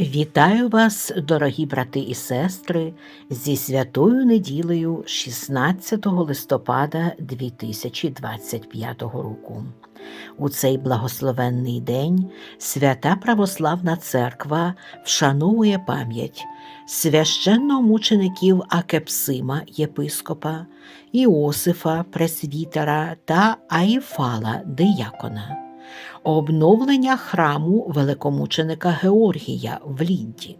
Вітаю вас, дорогі брати і сестри, зі святою неділею 16 листопада 2025 року. У цей благословенний день свята Православна Церква вшановує пам'ять священномучеників Акепсима єпископа, Іосифа Пресвітера та Аїфала Диякона обновлення храму великомученика Георгія в Лінді,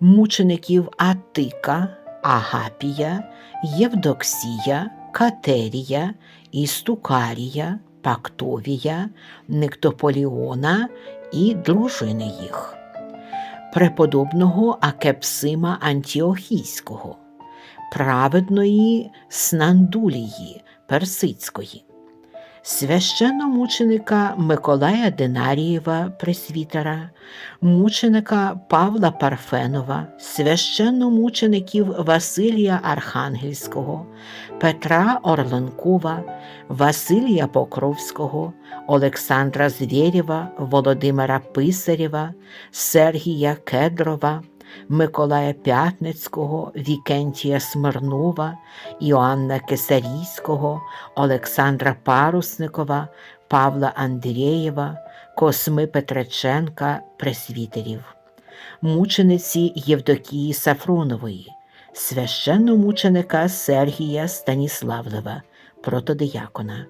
мучеників Атика, Агапія, Євдоксія, Катерія, Істукарія, Пактовія, Нектополіона і дружини їх, преподобного Акепсима Антіохійського, праведної Снандулії Персидської священномученика Миколая Динарієва Пресвітера, мученика Павла Парфенова, священномучеників Василія Архангельського, Петра Орленкова, Василія Покровського, Олександра Звєрєва, Володимира Писарєва, Сергія Кедрова. Миколая П'ятницького, Вікентія Смирнова, Іоанна Кесарійського, Олександра Парусникова, Павла Андрієва, Косми Петреченка, Пресвітерів, мучениці Євдокії Сафронової, священномученика Сергія Станіславлева, протодиякона.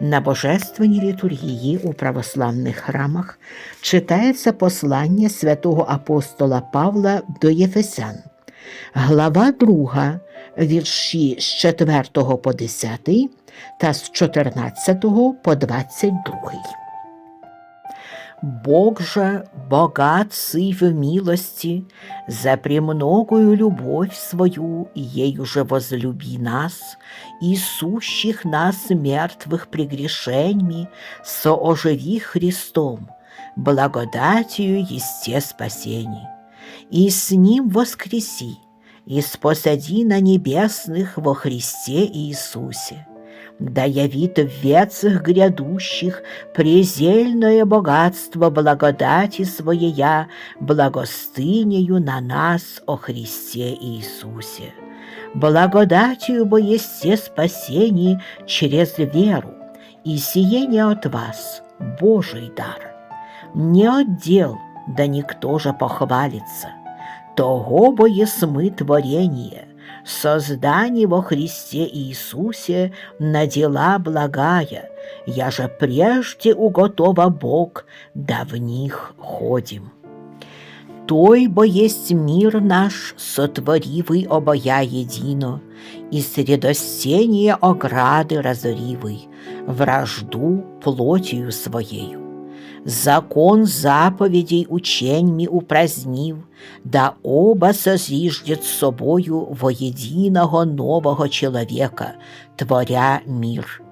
На божественній літургії у православних храмах читається послання святого апостола Павла до Єфесян, глава 2, вірші з 4 по 10 та з 14 по 22. Бог же, богат сый в милости, за премногую любовь свою, ею же возлюби нас, и сущих нас мертвых прегрешеньми, сооживи Христом, благодатью есте спасений, и с Ним воскреси, и спосади на небесных во Христе Иисусе, да явит в вецах грядущих презельное богатство благодати Своея, благостынею на нас о Христе Иисусе. Благодатью бо есте спасение через веру, и сие не от вас, Божий дар. Не от дел, да никто же похвалится. Того бо есмы творение, создание во Христе Иисусе на дела благая, я же прежде уготова Бог, да в них ходим. Той бо есть мир наш, сотворивый обоя едино, и средостение ограды разоривый, вражду плотью своею закон заповедей ученьми упразднив, да оба созиждет собою воединого нового человека, творя мир,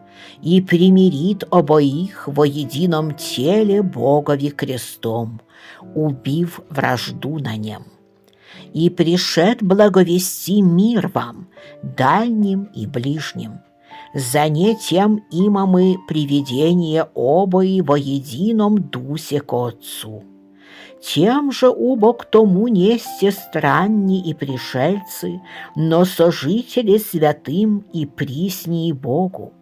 и примирит обоих во едином теле Богови крестом, убив вражду на нем. И пришед благовести мир вам, дальним и ближним, занятием има мы приведение обои во едином дусе к Отцу. Тем же убо к тому несте странни и пришельцы, но сожители святым и приснии Богу.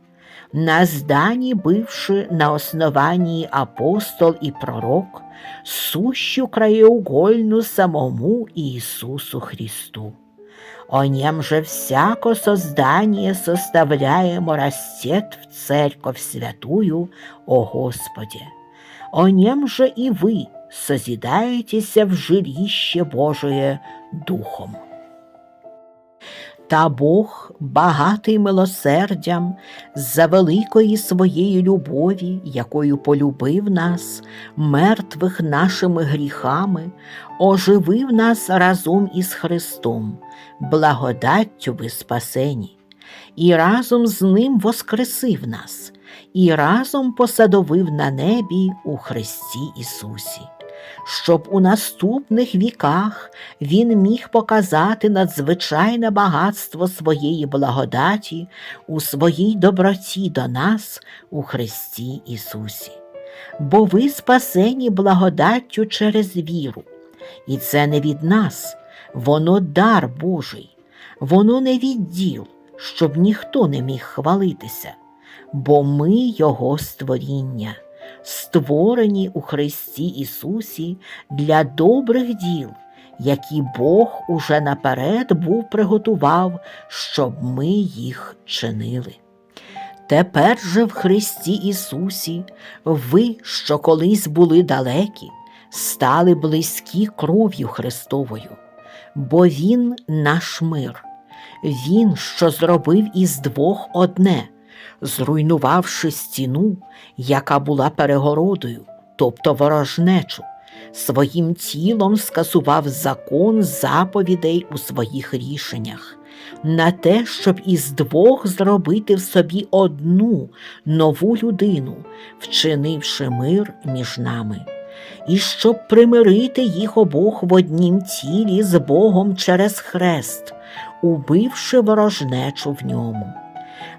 На здании бывши на основании апостол и пророк, сущу краеугольну самому Иисусу Христу. О нем же всяко создание составляемо растет в церковь святую, о Господе. О нем же и вы созидаетесь в жилище Божие Духом. Та Бог, багатий милосердям, за великої своєї любові, якою полюбив нас, мертвих нашими гріхами, оживив нас разом із Христом, благодаттю ви спасені, і разом з Ним воскресив нас, і разом посадовив на небі у Христі Ісусі щоб у наступних віках він міг показати надзвичайне багатство своєї благодаті у своїй доброті до нас у Христі Ісусі. Бо ви спасені благодаттю через віру, І це не від нас, воно дар Божий, воно не від діл, щоб ніхто не міг хвалитися, бо ми Його створіння, створені у Христі Ісусі для добрих діл, які Бог уже наперед був приготував, щоб ми їх чинили. Тепер же в Христі Ісусі ви, що колись були далекі, стали близькі кров'ю Христовою, бо Він наш мир, Він, що зробив із двох одне, зруйнувавши стіну, яка була перегородою, тобто ворожнечу, своїм тілом скасував закон заповідей у своїх рішеннях на те, щоб із двох зробити в собі одну нову людину, вчинивши мир між нами, і щоб примирити їх обох в однім тілі з Богом через хрест, убивши ворожнечу в ньому.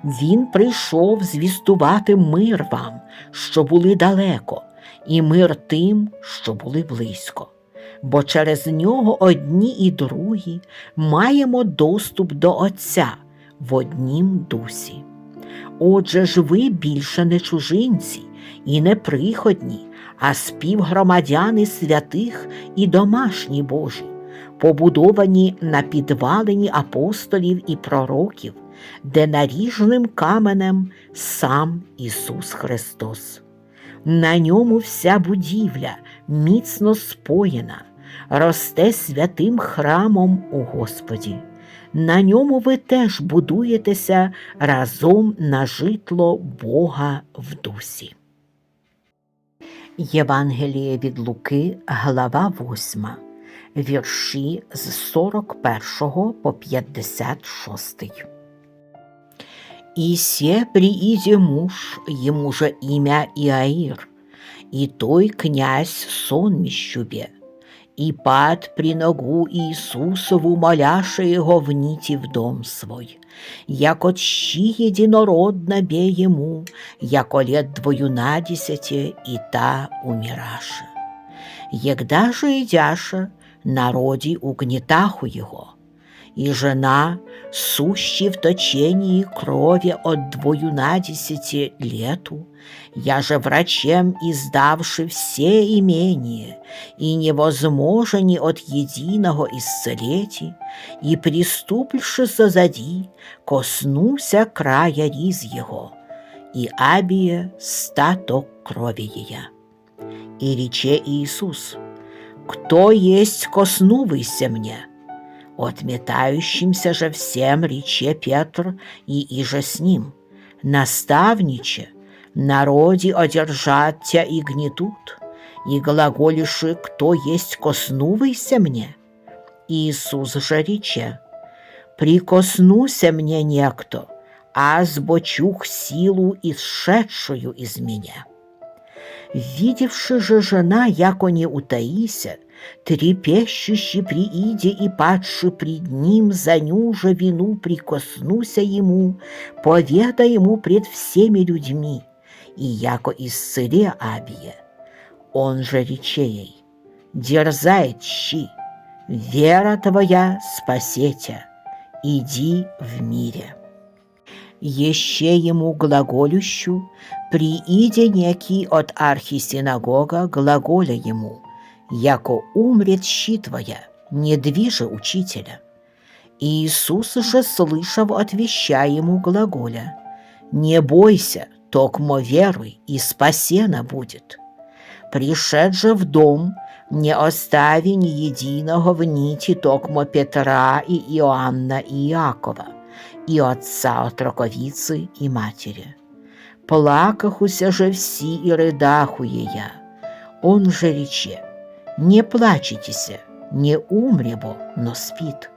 Він прийшов звістувати мир вам, що були далеко, і мир тим, що були близько бо через нього одні і другі маємо доступ до Отця в однім дусі. Отже ж ви більше не чужинці і не приходні, а співгромадяни святих і домашні Божі, побудовані на підвалині апостолів і пророків, де наріжним каменем сам Ісус Христос. На ньому вся будівля міцно споєна, росте святим храмом у Господі. На ньому ви теж будуєтеся разом на житло Бога в дусі. Євангеліє від Луки, глава 8, вірші з 41 по 56. И се прииде муж, ему же имя Иаир, и той князь сон міщубе, и пад при ногу Иисусову, моляше его вніті в дом свой, як от щи единородно бе ему, яко лет двоюнадесяти, и та умираше. Егда же идяша, народі угнетаху его, и жена, сущий в точении крови от двоюнадесяти лету, я же врачем издавши все имения, и невозможно от единого исцелети, и приступивши созади, коснуся края риз его, и абия статок крови ея. И рече Иисус, «Кто есть коснувайся мне?» Отметающимся же всем рече Петр и иже с ним, наставниче, народе одержат тебя и гнетут, и глаголиши, кто есть коснувайся мне. Иисус же рече, прикоснуся мне некто, а сбочух силу исшедшую из меня. Видевши же жена, яко не утаися, трепещущий прииде и падший пред ним за нюжа вину прикоснуся ему, поведа ему пред всеми людьми, и яко исцеле Абия. Он же рече ей, дерзай, щи, вера твоя спасетя, иди в мире. Еще ему глаголющу, прииде некий от архисинагога глаголя ему – яко умрет щи твоя, не движе учителя. Иисус же, слышав, отвеща ему глаголя, «Не бойся, токмо веруй, и спасена будет». Пришед же в дом, не остави ни единого в нити токмо Петра и Иоанна и Иакова, и отца отроковицы и матери. Плакахуся же всі і ридахує я, он же рече, не плачетеся, не умребо, но спит.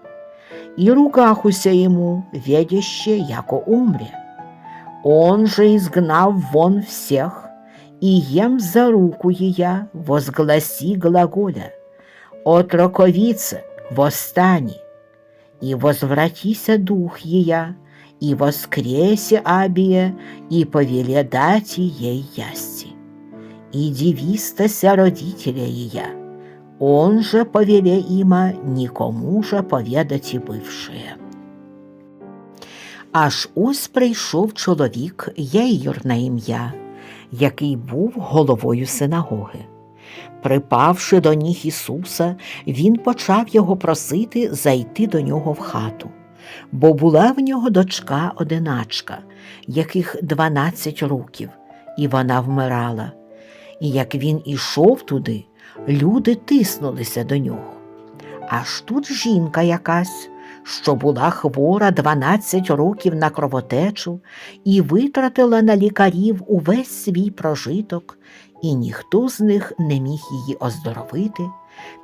И ругахуся ему, ведяще, яко умре. Он же изгнав вон всех, и ем за руку ея, возгласи глаголя, «Отроковице, восстани!» И возвратися дух ея, и воскресе Абия, и повеледати ей ясти. И дивистася родителя ея, Он же повеле има нікому же поведать і бившие. Аж ось прийшов чоловік Єйор на ім'я, який був головою синагоги. Припавши до ніг Ісуса, він почав його просити зайти до нього в хату, бо була в нього дочка одиначка, яких дванадцять років, і вона вмирала. І як він ішов туди, люди тиснулися до нього. Аж тут жінка якась, що була хвора 12 років на кровотечу і витратила на лікарів увесь свій прожиток, і ніхто з них не міг її оздоровити,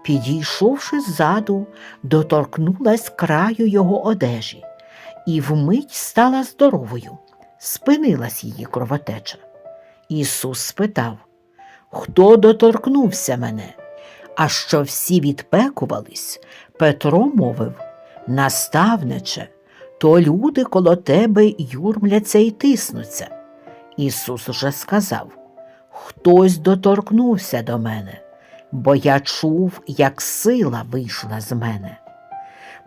підійшовши ззаду, доторкнулась краю його одежі, і вмить стала здоровою, спинилась її кровотеча. Ісус спитав, Хто доторкнувся мене? А що всі відпекувались, Петро мовив Наставниче, то люди коло тебе юрмляться і тиснуться. Ісус уже сказав Хтось доторкнувся до мене, бо я чув, як сила вийшла з мене.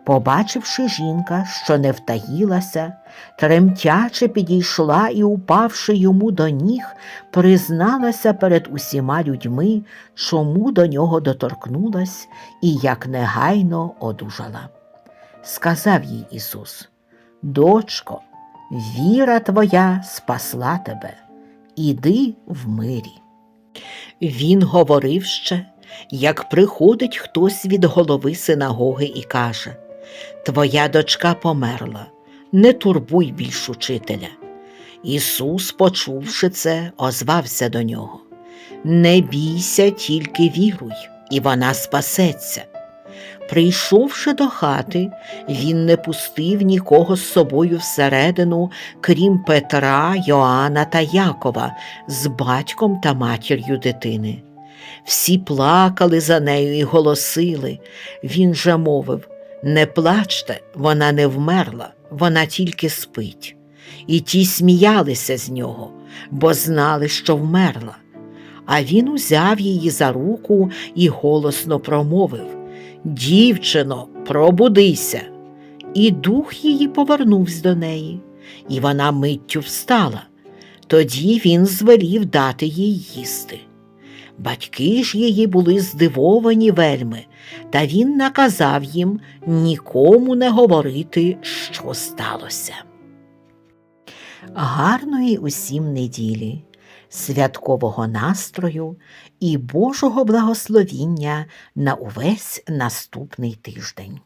Побачивши жінка, що не втаїлася, тремтяче підійшла і, упавши йому до ніг, призналася перед усіма людьми, чому до нього доторкнулась і як негайно одужала. Сказав їй Ісус, Дочко, віра твоя спасла тебе, іди в мирі. Він говорив ще, як приходить хтось від голови синагоги і каже Твоя дочка померла, не турбуй більш учителя. Ісус, почувши це, озвався до нього. Не бійся, тільки віруй, і вона спасеться. Прийшовши до хати, він не пустив нікого з собою всередину, крім Петра, Йоанна та Якова, з батьком та матір'ю дитини. Всі плакали за нею і голосили. Він же мовив Не плачте, вона не вмерла, вона тільки спить. І ті сміялися з нього, бо знали, що вмерла. А він узяв її за руку і голосно промовив Дівчино, пробудися. І дух її повернувся до неї, і вона миттю встала. Тоді він звелів дати їй їсти. Батьки ж її були здивовані вельми, та він наказав їм нікому не говорити, що сталося. Гарної усім неділі, святкового настрою і Божого благословіння на увесь наступний тиждень.